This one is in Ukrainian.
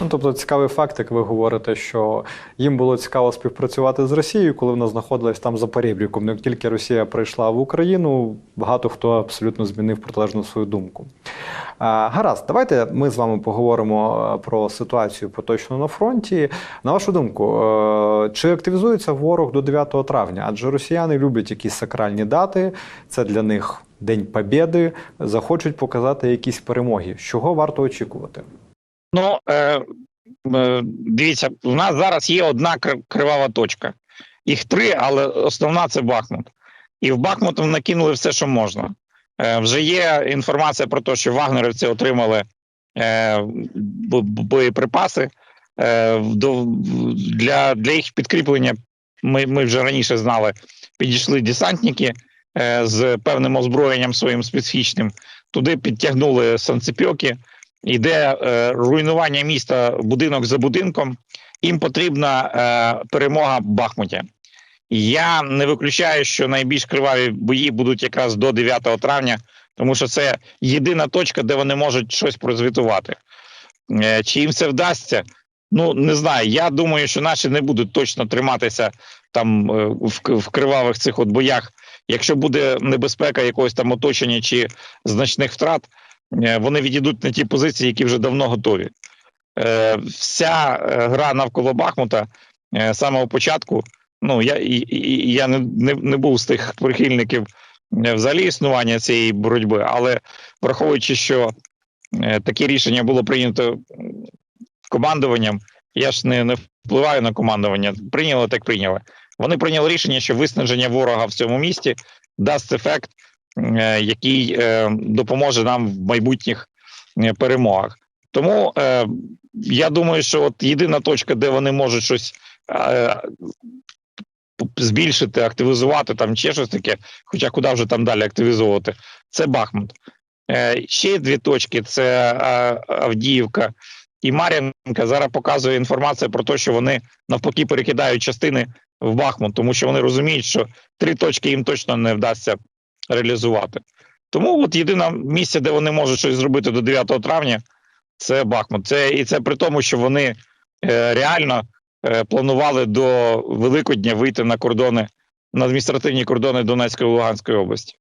Ну, тобто цікавий факт, як ви говорите, що їм було цікаво співпрацювати з Росією, коли вона знаходилась там за перебріком. Як тільки Росія прийшла в Україну, багато хто абсолютно змінив протилежну свою думку. А, гаразд, давайте ми з вами поговоримо е, про ситуацію поточно на фронті. На вашу думку, е, чи активізується ворог до 9 травня? Адже росіяни люблять якісь сакральні дати, це для них День Побєди, захочуть показати якісь перемоги. Чого варто очікувати? Ну е, е, дивіться, у нас зараз є одна кривава точка. Їх три, але основна це Бахмут. І в Бахмут накинули все, що можна. Е, вже є інформація про те, що вагнерівці отримали е, бо- бо- боєприпаси. Е, для, для їх підкріплення ми, ми вже раніше знали, підійшли десантники е, з певним озброєнням своїм специфічним. Туди підтягнули санцепьоки йде е, руйнування міста будинок за будинком. Їм потрібна е, перемога в Бахмуті. Я не виключаю, що найбільш криваві бої будуть якраз до 9 травня, тому що це єдина точка, де вони можуть щось прозвітувати. Е, чи їм це вдасться? Ну не знаю. Я думаю, що наші не будуть точно триматися там е, в, в кривавих цих от боях. Якщо буде небезпека якогось там оточення чи значних втрат, вони відійдуть на ті позиції, які вже давно готові. Е, Вся е, гра навколо Бахмута е, з самого початку. Ну я і, і, я не, не, не був з тих прихильників е, взагалі існування цієї боротьби, але враховуючи, що е, таке рішення було прийнято командуванням, я ж не, не впливаю на командування. Прийняли так прийняли. Вони прийняли рішення, що виснаження ворога в цьому місті дасть ефект, е, який е, допоможе нам в майбутніх е, перемогах. Тому е, я думаю, що от єдина точка, де вони можуть щось е, збільшити, активізувати там чи щось таке, хоча куди вже там далі активізовувати, це Бахмут. Е, ще дві точки: це е, Авдіївка і Мар'їнка. Зараз показує інформація про те, що вони навпаки перекидають частини в Бахмут, тому що вони розуміють, що три точки їм точно не вдасться реалізувати. Тому от єдине місце, де вони можуть щось зробити до 9 травня, це Бахмут. Це і це при тому, що вони е, реально е, планували до Великодня вийти на кордони на адміністративні кордони Донецької і Луганської області.